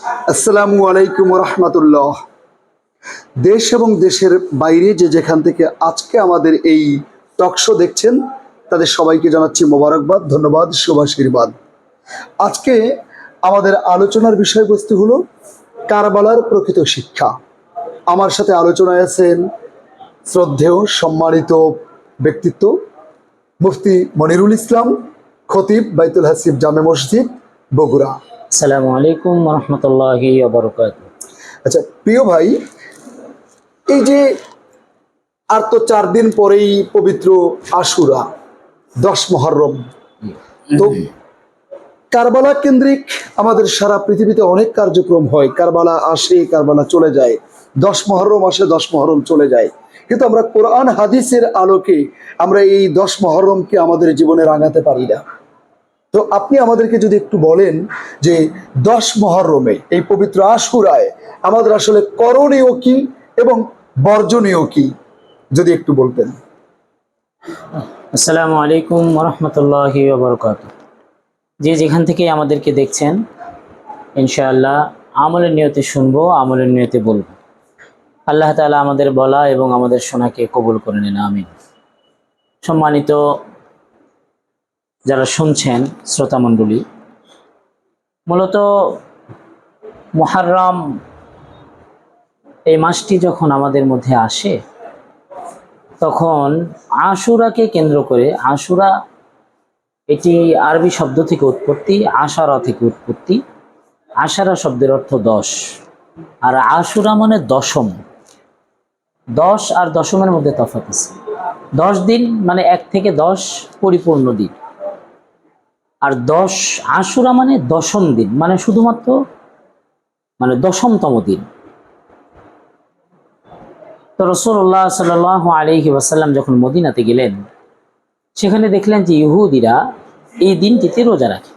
আসসালামু আলাইকুম রহমতুল্লাহ দেশ এবং দেশের বাইরে যে যেখান থেকে আজকে আমাদের এই টকশো দেখছেন, তাদের সবাইকে জানাচ্ছি মোবারকবাদ, ধন্যবাদ, শুভাশীর্বাদ। আজকে আমাদের আলোচনার বিষয়বস্তু হলো কারবালার প্রকৃত শিক্ষা। আমার সাথে আলোচনায় আছেন শ্রদ্ধেয়, সম্মানিত ব্যক্তিত্ব, মুফতি মনিরুল ইসলাম, খতিব বাইতুল হাসিব জামে মসজিদ, বগুড়া। আসসালামু আলাইকুম রহমতুল্লাহি বরকাত আচ্ছা প্রিয় ভাই এই যে আর তো চার দিন পরেই পবিত্র আশুরা দশ মহরম। তো কারবালা কেন্দ্রিক আমাদের সারা পৃথিবীতে অনেক কার্যক্রম হয়। কারবালা আসে কারবালা চলে যায়। দশ মহরম আসে দশ মহরম চলে যায়। কিন্তু আমরা কোরআন হাদিসের আলোকে আমরা এই দশ মহরমকে আমাদের জীবনে রাঙাতে পারি না। তো আপনি আমাদেরকে যদি একটু বলেন যে দশ মহরমে এই পবিত্র আশুরায় আমাদের আসলে করণীয় কি এবং বর্জনীয় কি? যদি একটু বলতেন। আসসালামু আলাইকুম রহমতুল্লাহি বরকাত যে যেখান থেকে আমাদেরকে দেখছেন, ইনশাআল্লাহ আমলের নিয়তে শুনব, আমলের নিয়তে বলব। আল্লাহ তাআলা আমাদের বলা এবং আমাদের শোনাকে কবুল করে নেন, আমিন। সম্মানিত যারা শুনছেন শ্রোতামণ্ডলী, মূলত মুহাররম এই মাসটি যখন আমাদের মধ্যে আসে, তখন আশুরাকে কেন্দ্র করে, আশুরা এটি আরবি শব্দ থেকে উৎপত্তি, আশারা থেকে উৎপত্তি। আশারা শব্দের অর্থ দশ। আর আশুরা মানে দশম। দশ আর দশমের মধ্যে তফাৎ আছে। দশ দিন মানে এক থেকে দশ পরিপূর্ণ দিন। আর দশ, আশুরা মানে দশম দিন মানে শুধুমাত্র মানে দশমতম দিন। তো রসুল্লাহ সাল আলহি ওয়াসাল্লাম যখন মদিনাতে গেলেন, সেখানে দেখলেন যে ইহুদিরা এই দিনটিতে রোজা রাখে।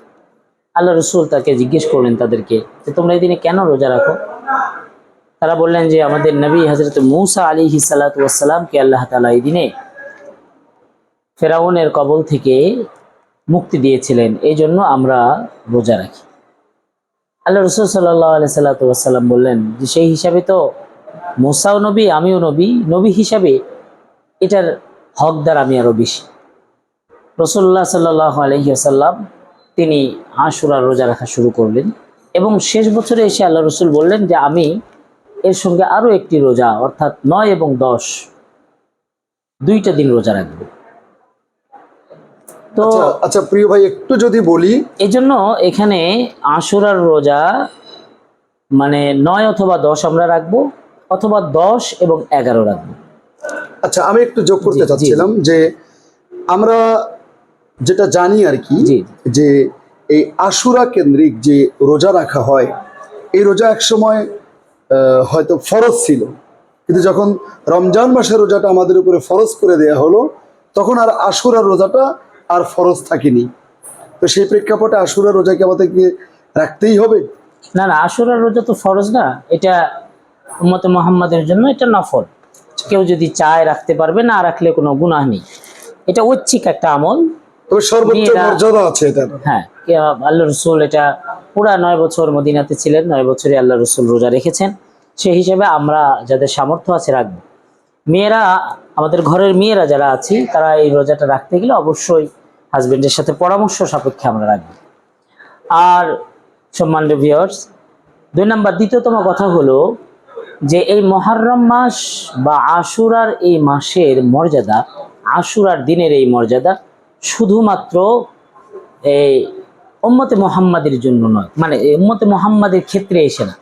আল্লাহ রসুল তাকে জিজ্ঞেস করলেন তাদেরকে যে, তোমরা এই দিনে কেন রোজা রাখো? তারা বললেন যে, আমাদের নবী হজরত মৌসা আলী হিসালাতামকে আল্লাহ তালা এই দিনে ফেরাউনের কবল থেকে মুক্তি দিয়েছিলেন, এই জন্য আমরা রোজা রাখি। আল্লাহ রসুল সাল্লাহ আলি সাল্লাতাম বললেন যে, সেই হিসাবে তো মোসাও নবী, আমিও নবী নবী হিসাবে এটার হকদার আমি আরও বেশি। রসল্লাহ সাল্লাহ আলহিহাসাল্লাম তিনি আশুরার রোজা রাখা শুরু করলেন এবং শেষ বছরে এসে আল্লাহ রসুল বললেন যে, আমি এর সঙ্গে আরও একটি রোজা, অর্থাৎ নয় এবং দশ, দুইটা দিন রোজা রাখব। তো আচ্ছা আচ্ছা প্রিয় ভাই একটু যদি বলি। এই জন্য এখানে আশুরার রোজা মানে নয় অথবা দশ আমরা রাখব অথবা দশ এবং এগারো রাখব। আচ্ছা আমি একটু যোগ করতে চাচ্ছিলাম যে আমরা যেটা জানি আর কি যে এই আশুরা কেন্দ্রিক যে রোজা রাখা হয় এই রোজা একসময় হয়তো ফরজ ছিল। কিন্তু যখন রমজান মাসের রোজাটা আমাদের উপরে ফরজ করে দেয়া হলো তখন আর আশুরার রোজাটা আর ফরজ থাকেনি। তো সেই প্রেক্ষাপটে আশুরার রোজাকে আমাদেরকে রাখতেই হবে? না না আশুরার রোজা তো ফরজ না এটা উম্মতে মোহাম্মদের জন্য এটা নফল। কেউ যদি চায় রাখতে পারবে না রাখলে কোনো গুনাহ নেই। এটা ঐচ্ছিক একটা আমল। তবে সর্বোচ্চ মর্যাদা আছে এটার। হ্যাঁ আল্লাহ রসুল এটা পুরা নয় বছর মদিনাতে ছিলেন নয় বছরে আল্লাহ রসুল রোজা রেখেছেন। সেই হিসেবে আমরা যাদের সামর্থ্য আছে রাখব। মেয়েরা আমাদের ঘরের মেয়েরা যারা আছি তারা এই রোজাটা রাখতে গেলে অবশ্যই হাজবেন্ডের সাথে পরামর্শ সাপেক্ষে আমরা রাখব। আর সম্মান ভিউয়ার্স দুই নাম্বার, দ্বিতীয়তম কথা হলো যে এই মহারম মাস বা আশুরার এই মাসের মর্যাদা, আশুরার দিনের এই মর্যাদা শুধুমাত্র এই উম্মতে মোহাম্মদের জন্য নয় মানে উম্মতে মোহাম্মদের ক্ষেত্রে এসে না।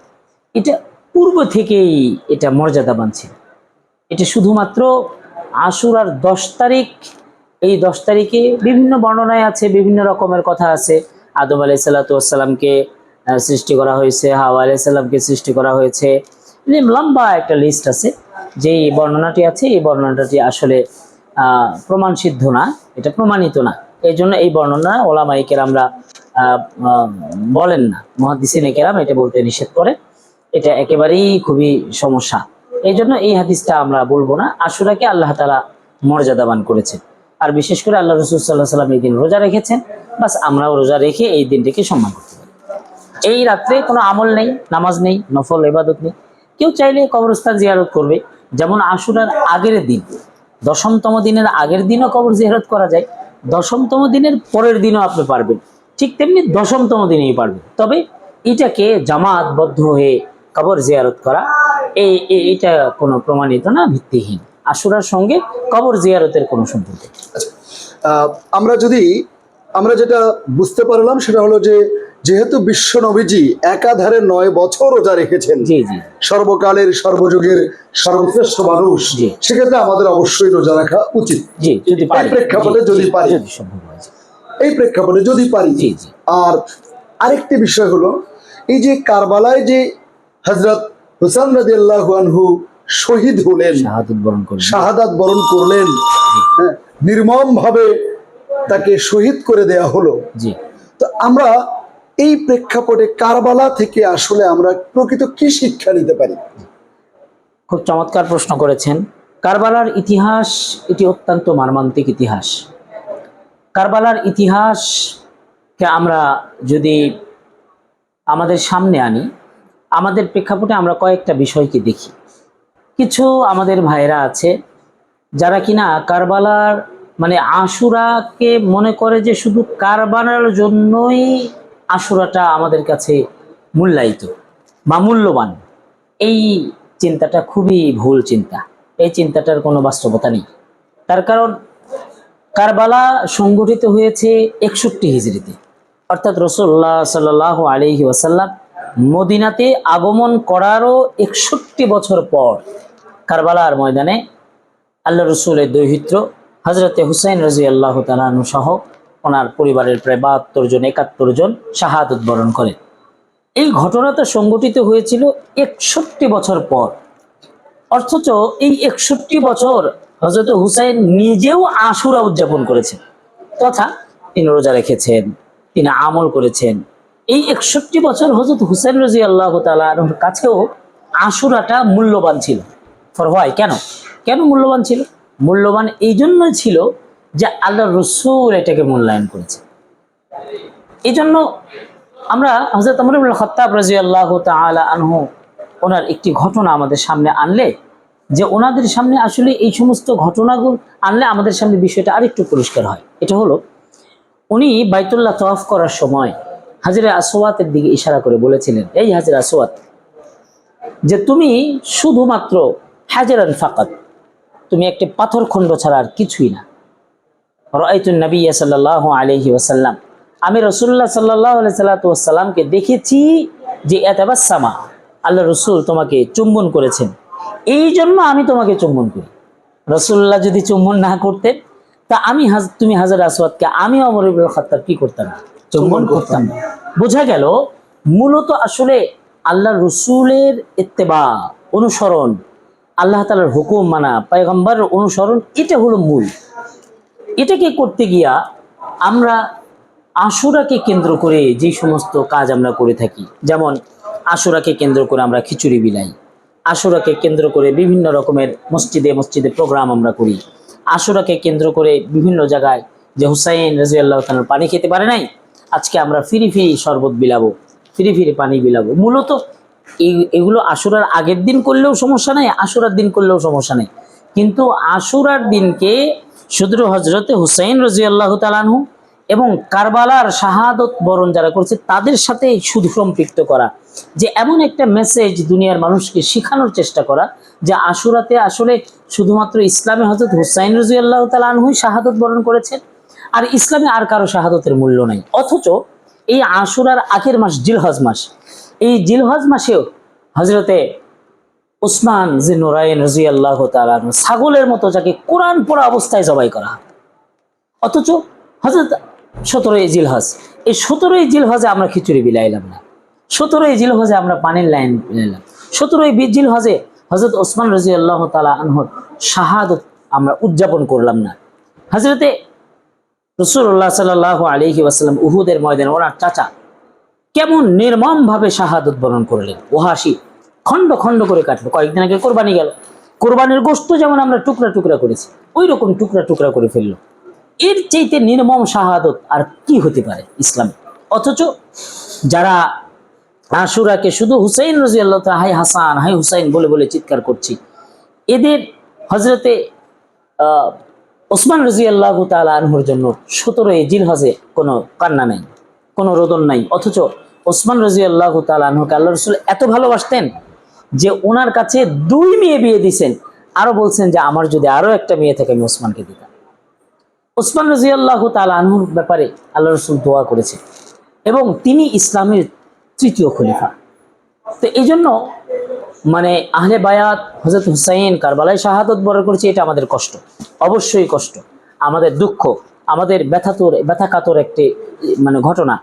এটা পূর্ব থেকেই এটা মর্যাদাবান ছিল। এটা শুধুমাত্র আশুরার দশ তারিখ এই দশ তারিখে বিভিন্ন বর্ণনায় আছে বিভিন্ন রকমের কথা আছে। আদম আলাই সাল্লাতামকে সৃষ্টি করা হয়েছে হাওয়া আলাই সাল্লামকে সৃষ্টি করা হয়েছে। লম্বা একটা লিস্ট আছে যে বর্ণনাটি আছে এই বর্ণনাটি আসলে প্রমাণ সিদ্ধ না এটা প্রমাণিত না। এই জন্য এই বর্ণনা ওলামাই কেরামরা আহ, আহ, বলেন না। মহাদিসিনে কেরাম এটা বলতে নিষেধ করে। এটা একেবারেই খুবই সমস্যা। এই জন্য এই হাদিসটা আমরা বলব না। আশুরাকে আল্লাহ তালা মর্যাদাবান করেছেন। আর বিশেষ করে আল্লাহ রসুল সাল্লাহ সাল্লাম এই দিন রোজা রেখেছেন, বাস আমরাও রোজা রেখে এই দিনটিকে সম্মান করতে পারি। এই রাত্রে কোনো আমল নেই, নামাজ নেই, নফল, ইবাদত নেই। কেউ চাইলে কবরস্থান জিয়ারত করবে। যেমন আশুরার আগের দিন, দশমতম দিনের আগের দিনও কবর জিয়ারত করা যায়। দশমতম দিনের পরের দিনও আপনি পারবেন। ঠিক তেমনি দশমতম দিনেই পারবেন। তবে এটাকে জামাতবদ্ধ হয়ে কবর জিয়ারত করা এই- এটা কোনো প্রমাণিত না, ভিত্তিহীন। আশুরার সঙ্গে কবর জিয়ারতের কোনো সম্পর্ক। আহ, আমরা যদি আমরা যেটা বুঝতে পারলাম সেটা হলো যে যেহেতু বিশ্ব নবীজি একাধারে নয় বছর রোজা রেখেছেন জি জি। সর্বকালের সর্বযুগের সর্বশ্রেষ্ঠ মানুষ সেক্ষেত্রে আমাদের অবশ্যই রোজা রাখা উচিত। প্রেক্ষাপটে যদি পারি। এই প্রেক্ষাপটে যদি পারি। আর আরেকটি বিষয় হলো এই যে কারবালায় যে হজরত হুসান রাজি আনহু শহীদ হলেন শাহাদত বরণ করবেন শাহাদাত বরণ করলেন। হ্যাঁ, নির্মম ভাবে তাকে শহীদ করে দেয়া হলো। তো আমরা এই প্রেক্ষাপটে কারবালা থেকে আসলে আমরা প্রকৃত কি শিক্ষা নিতে পারি? খুব চমৎকার প্রশ্ন করেছেন। কারবালার ইতিহাস এটি অত্যন্ত মর্মান্তিক ইতিহাস। কারবালার ইতিহাসকে আমরা যদি আমাদের সামনে আনি আমাদের প্রেক্ষাপটে আমরা কয়েকটা বিষয়কে দেখি। কিছু আমাদের ভাইরা আছে, যারা কিনা কারবালার মানে আশুরাকে মনে করে যে শুধু কারবালার জন্যই আশুরাটা আমাদের কাছে মূল্যায়িত বা মূল্যবান। এই চিন্তাটা খুবই ভুল চিন্তা। এই চিন্তাটার কোনো বাস্তবতা নেই। তার কারণ কারবালা সংগঠিত হয়েছে একষট্টি হিজড়িতে। অর্থাৎ রসুল্লাহ সাল আলিহি ওয়াসাল্লাম মদিনাতে আগমন করারও একষট্টি বছর পর কারবালার ময়দানে আল্লাহ রসুলের দৈহিত্র হজরতে হুসাইন রাজি আল্লাহ তালানু সহ ওনার পরিবারের প্রায় বাহাত্তর জন, একাত্তর জন শাহাদত বরণ করেন। এই ঘটনাটা সংগঠিত হয়েছিল একষট্টি বছর পর। অথচ এই একষট্টি বছর হজরত হুসাইন নিজেও আশুরা উদযাপন করেছেন। তথা তিনি রোজা রেখেছেন, তিনি আমল করেছেন এই একষট্টি বছর হজরত হুসেন রাজি আল্লাহ তালার কাছেও আশুরাটা মূল্যবান ছিল। ফর হয় কেন? কেন মূল্যবান ছিল? মূল্যবান এই জন্যই ছিল যে আল্লাহ রসুল এটাকে মূল্যায়ন করেছে। এই জন্য আমরা হজরত আমরুল খত্তাব রাজি আল্লাহ তালা আনহু ওনার একটি ঘটনা আমাদের সামনে আনলে, যে ওনাদের সামনে আসলে এই সমস্ত ঘটনাগুলো আনলে আমাদের সামনে বিষয়টা আরেকটু পরিষ্কার হয়। এটা হলো, উনি বাইতুল্লাহ তওয়াফ করার সময় হাজিরা আসোয়াতের দিকে ইশারা করে বলেছিলেন, এই হাজিরা আসোয়াত যে তুমি শুধুমাত্র হাজারান ফাকাত, তুমি একটি পাথর খণ্ড ছাড়া আর কিছুই না। রাইতুন নবী সাল্লাহ আলহি ওয়াসাল্লাম, আমি রসুল্লাহ সাল্লাহ সাল্লাতামকে দেখেছি যে এতাবাসামা আল্লাহ রসুল তোমাকে চুম্বন করেছেন। এই জন্য আমি তোমাকে চুম্বন করি। রসুল্লাহ যদি চুম্বন না করতেন, তা আমি তুমি হাজার আসওয়াদকে আমি অমর ইবুল কি করতাম? না চুম্বন করতাম। বোঝা গেল মূলত আসলে আল্লাহ রসুলের ইত্তেবা অনুসরণ আল্লাহ তালার হুকুম মানা পায়গম্বার অনুসরণ এটা হলো মূল। এটাকে করতে গিয়া আমরা আশুরাকে কেন্দ্র করে যে সমস্ত কাজ আমরা করে থাকি যেমন আশুরাকে কেন্দ্র করে আমরা খিচুড়ি বিলাই আশুরাকে কেন্দ্র করে বিভিন্ন রকমের মসজিদে মসজিদে প্রোগ্রাম আমরা করি আশুরাকে কেন্দ্র করে বিভিন্ন জায়গায় যে হুসাইন রাজি আল্লাহ তালার পানি খেতে পারে নাই আজকে আমরা ফিরি ফিরি শরবত বিলাবো, ফিরি ফিরি পানি বিলাবো। মূলত এই, এগুলো আশুরার আগের দিন করলেও সমস্যা নেই, আশুরার দিন করলেও সমস্যা নেই। কিন্তু আশুরার দিনকে শুধু হজরতে হুসাইন রাজি আল্লাহ তালানহু এবং কারবালার শাহাদত বরণ যারা করছে, তাদের সাথে শুধু সম্পৃক্ত করা। যে এমন একটা মেসেজ দুনিয়ার মানুষকে শেখানোর চেষ্টা করা, যে আশুরাতে আসলে শুধুমাত্র ইসলামে হজরত হুসাইন রাজি আল্লাহ তালানহুই শাহাদত বরণ করেছেন আর ইসলামে আর কারও শাহাদতের মূল্য নাই। অথচ এই আশুরার আগের মাস জিলহজ মাস, এই জিলহজ মাসেও হজরতে উসমান যে নোরাইন রাজি আল্লাহ তালানহু ছাগলের মতো যাকে কোরআন পড়া অবস্থায় জবাই করা অথচ হজরত সতেরোই জিলহজ, এই সতেরোই জিলহজে আমরা খিচুড়ি বিলাইলাম না। সতেরোই জিলহজে আমরা পানির লাইন বিলাইলাম। সতেরোই জিলহজে হজরত ওসমান রাজি আল্লাহ তালা আনহর শাহাদত আমরা উদযাপন করলাম না। হজরতে রসুল্লাহ সাল্লাহ আলহি ওয়াসাল্লাম উহুদের ময়দানে ওনার চাচা কেমন নির্মম ভাবে শাহাদত বরণ করলেন। ওহাসি খণ্ড খণ্ড করে কাটলো। কয়েকদিন আগে কোরবানি গেল। কোরবানির গোস্ত যেমন আমরা টুকরা টুকরা করেছি ওই রকম টুকরা টুকরা করে ফেলল। এর চাইতে নির্মম শাহাদত আর কি হতে পারে ইসলামে? অথচ যারা আশুরাকে শুধু হুসাইন রাজি আল্লাহ হাই হাসান, হাই হুসাইন বলে বলে চিৎকার করছি, এদের হজরতে ওসমান রাজি আল্লাহ আনহুর জন্য সতেরোই জিল হজে কোনো কান্না নাই, কোনো রোদন নাই। অথচ ওসমান রাজি আল্লাহ তালা আনহুকে আল্লাহ রসুল এত ভালোবাসতেন যে ওনার কাছে দুই মেয়ে বিয়ে দিছেন আরও বলছেন যে, আমার যদি আরও একটা মেয়ে থাকে, আমি ওসমানকে দিতাম। ওসমান রাজি আল্লাহ আনহুর ব্যাপারে আল্লাহ রসুল দোয়া করেছে এবং তিনি ইসলামের তৃতীয় খলিফা। তো এই জন্য মানে আহলে বায়াত হজরত হুসাইন কারবালায় শাহাদত বরণ করেছে এটা আমাদের কষ্ট। অবশ্যই কষ্ট। আমাদের দুঃখ আমাদের ব্যথাতুর ব্যথাকাতর একটি মানে ঘটনা।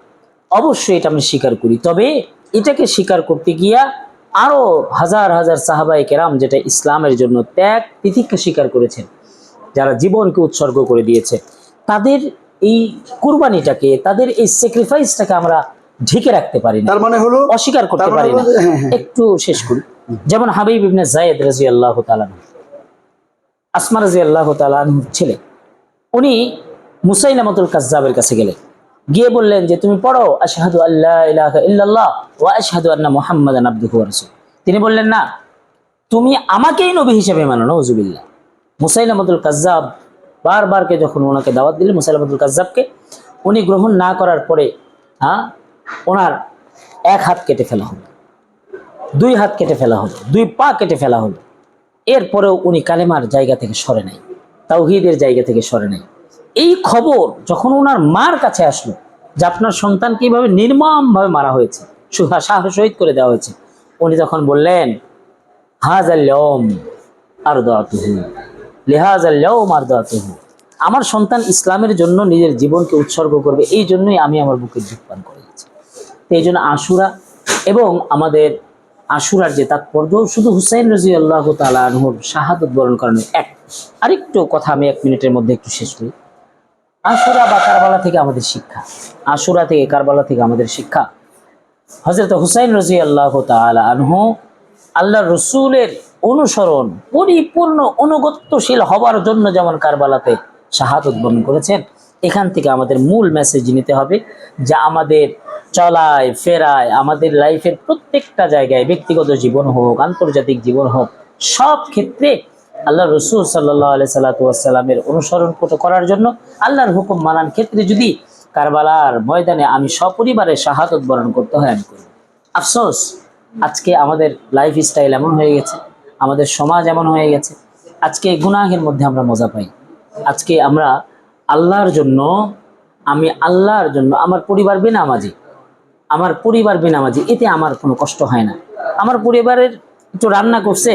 অবশ্যই এটা আমি স্বীকার করি। তবে এটাকে স্বীকার করতে গিয়া আরও হাজার হাজার সাহাবাই কেরাম যেটা ইসলামের জন্য ত্যাগ তিতিক্ষা স্বীকার করেছেন যারা জীবনকে উৎসর্গ করে দিয়েছে তাদের এই কুরবানিটাকে তাদের এই স্যাক্রিফাইসটাকে আমরা ঢেকে রাখতে পারি না তার মানে হলো অস্বীকার করতে মানে পারি না। হ্যাঁ, হ্যাঁ। একটু শেষ করি। যেমন হাবিব ইবনে জায়েদ রাজি আল্লাহ আসমা রাজি আল্লাহ ছেলে উনি মুসাইলামতুল কাজ্জাবের কাছে গেলেন। গিয়ে বললেন যে, তুমি পড়ো, আশহাদু আল্লাহ ইল্লাল্লাহ ওয়া আশহাদু আন্না মুহাম্মাদান আবদুহু তিনি বললেন, না, তুমি আমাকেই নবী হিসেবে মানো নওজুবিল্লাহ মুসাইলামতুল কাজ্জাব বারবারকে যখন ওনাকে দাওয়াত দিলেন, মুসাইলামতুল কাজ্জাবকে, উনি গ্রহণ না করার পরে হ্যাঁ ওনার এক হাত কেটে ফেলা হলো। দুই হাত কেটে ফেলা হলো, দুই পা কেটে ফেলা হলো। এরপরেও উনি কালেমার জায়গা থেকে সরে নাই, তাওহিদের জায়গা থেকে সরে নাই। এই খবর যখন ওনার মার কাছে আসলো যে আপনার সন্তান কীভাবে নির্মমভাবে মারা হয়েছে, সুহা সাহ শহীদ করে দেওয়া হয়েছে, উনি তখন বললেন হাজাল্যম আর দাতুহু লেহাজাল্যম আর আমার সন্তান ইসলামের জন্য নিজের জীবনকে উৎসর্গ করবে, এই জন্যই আমি আমার বুকে দুঃখ পান করে গেছি এই জন্য আশুরা এবং আমাদের আশুরার যে তাৎপর্য, শুধু হুসাইন রাজি আল্লাহ তালা আনহুর শাহাদত বরণ করানো এক আরেকটু কথা আমি এক মিনিটের মধ্যে একটু শেষ করি। আশুরা বা কারবালা থেকে আমাদের শিক্ষা। আশুরা থেকে কারবালা থেকে আমাদের শিক্ষা। হজরত হুসাইন রাজি আল্লাহ আনহু আল্লাহ রসুলের অনুসরণ, পরিপূর্ণ অনুগত্যশীল হবার জন্য যেমন কারবালাতে শাহাদত বরণ করেছেন, এখান থেকে আমাদের মূল মেসেজ নিতে হবে যা আমাদের চলায়, ফেরায়, আমাদের লাইফের প্রত্যেকটা জায়গায় ব্যক্তিগত জীবন হোক, আন্তর্জাতিক জীবন হোক, সব ক্ষেত্রে আল্লাহ রসুল সাল্লাহ আলি সাল্লাতামের অনুসরণ করার জন্য আল্লাহর হুকুম মানার ক্ষেত্রে যদি কারবালার ময়দানে আমি সপরিবারে শাহাদত বরণ করতে হয়, আমি করব। আফসোস, আজকে আমাদের লাইফ স্টাইল এমন হয়ে গেছে, আমাদের সমাজ এমন হয়ে গেছে, আজকে গুনাহের মধ্যে আমরা মজা পাই। আজকে আমরা আল্লাহর জন্য, আমি আল্লাহর জন্য, আমার পরিবার বেনামাজি আমার পরিবার বেনামাজি, এতে আমার কোনো কষ্ট হয় না। আমার পরিবারের একটু রান্না করছে,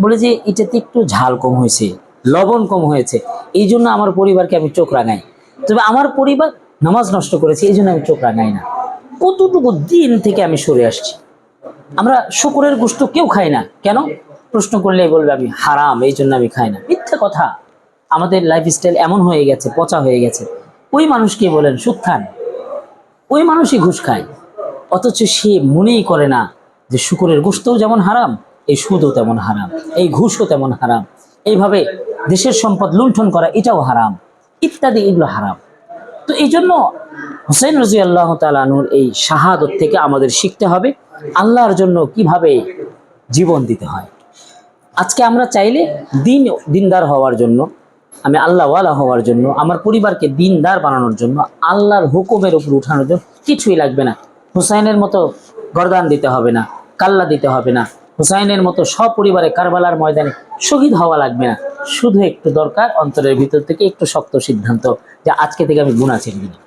বলে যে এটাতে একটু ঝাল কম হয়েছে, লবণ কম হয়েছে, এই জন্য আমার পরিবারকে আমি চোখ রাঙাই। তবে আমার পরিবার নামাজ নষ্ট করেছে, এই জন্য আমি চোখ রাঙাই না। কতটুকু দিন থেকে আমি সরে আসছি? আমরা শুকুরের গোস্ত কেউ খাই না। কেন? প্রশ্ন করলেই বলবে আমি হারাম, এই জন্য আমি খাই না। মিথ্যে কথা। আমাদের লাইফ স্টাইল এমন হয়ে গেছে, পচা হয়ে গেছে। ওই মানুষকে বলেন সুখ খান। ওই মানুষই ঘুষ খায়। অথচ সে মনেই করে না যে শুকুরের গোস্তও যেমন হারাম, এই সুদও তেমন হারাম, এই ঘুষও তেমন হারাম। এইভাবে দেশের সম্পদ লুণ্ঠন করা এটাও হারাম, ইত্যাদি এগুলো হারাম। তো এই জন্য হোসেন রাজি আল্লাহ তালানুর এই শাহাদত থেকে আমাদের শিখতে হবে, আল্লাহর জন্য কীভাবে জীবন দিতে হয়। আজকে আমরা চাইলে দিন, দিনদার হওয়ার জন্য, আমি আল্লাহওয়ালা হওয়ার জন্য, আমার পরিবারকে দিনদার বানানোর জন্য, আল্লাহর হুকুমের উপর উঠানোর জন্য কিছুই লাগবে না। হুসাইনের মতো গরদান দিতে হবে না, কাল্লা দিতে হবে না। হুসাইনের মতো সপরিবারে কারবালার ময়দানে শহীদ হওয়া লাগবে না। শুধু একটু দরকার অন্তরের ভিতর থেকে একটু শক্ত সিদ্ধান্ত যে আজকে থেকে আমি গুণা দিলাম